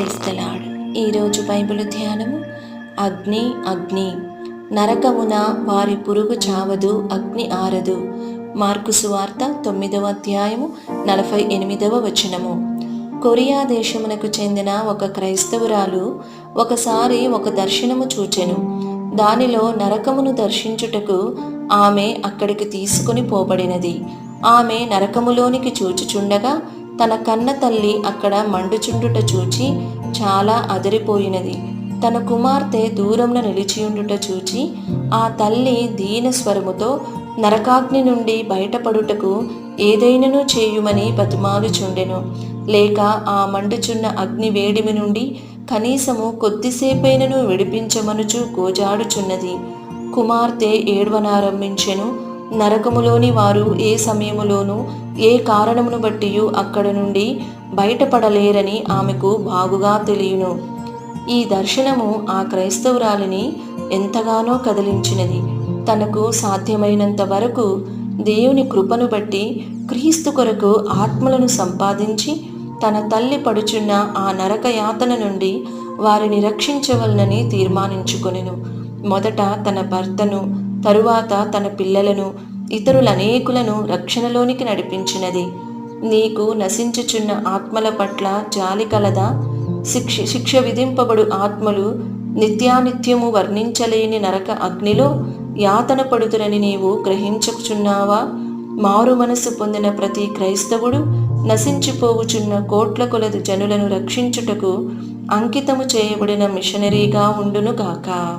క్రైస్తలాడ్. ఈరోజు బైబిల్ ధ్యానము. అగ్ని అగ్ని. నరకమున వారి పురుగు చావదు అగ్ని ఆరదు. మార్కు సువార్త తొమ్మిదవ అధ్యాయము నలభై ఎనిమిదవ వచనము. కొరియా దేశమునకు చెందిన ఒక క్రైస్తవురాలు ఒకసారి ఒక దర్శనము చూచెను. దానిలో నరకమును దర్శించుటకు ఆమె అక్కడికి తీసుకుని పోబడినది. ఆమె నరకములోనికి చూచుచుండగా తన కన్న తల్లి అక్కడ మండుచుండుట చూచి చాలా అదిరిపోయినది. తన కుమార్తె దూరంలో నిలిచియుండుట చూచి ఆ తల్లి దీన స్వరముతో నరకాగ్ని నుండి బయటపడుటకు ఏదైనను చేయుమని బతిమాలుచుండెను. లేక ఆ మండుచున్న అగ్ని వేడిమి నుండి కనీసము కొద్దిసేపైనను విడిపించమనుచు గోజాడుచున్నది. కుమార్తె ఏడ్వనారంభించెను. నరకములోని వారు ఏ సమయములోనూ ఏ కారణమును బట్టి అక్కడ నుండి బయటపడలేరని ఆమెకు బాగుగా తెలియను. ఈ దర్శనము ఆ క్రైస్తవురాలిని ఎంతగానో కదిలించినది. తనకు సాధ్యమైనంత వరకు దేవుని కృపను బట్టి క్రీస్తు కొరకు ఆత్మలను సంపాదించి తన తల్లి పడుచున్న ఆ నరక యాతన నుండి వారిని రక్షించవలనని తీర్మానించుకొనెను. మొదట తన భర్తను తరువాత తన పిల్లలను ఇతరులనేకులను రక్షణలోనికి నడిపించినది. నీకు నశించుచున్న ఆత్మల పట్ల జాలి కలదా? శిక్ష శిక్ష విధింపబడు ఆత్మలు నిత్యానిత్యము వర్ణించలేని నరక అగ్నిలో యాతన పడుతురని నీవు గ్రహించుచున్నావా? మారు మనసు పొందిన ప్రతి క్రైస్తవుడు నశించిపోవుచున్న కోట్ల కొలది జనులను రక్షించుటకు అంకితము చేయబడిన మిషనరీగా ఉండునుగాక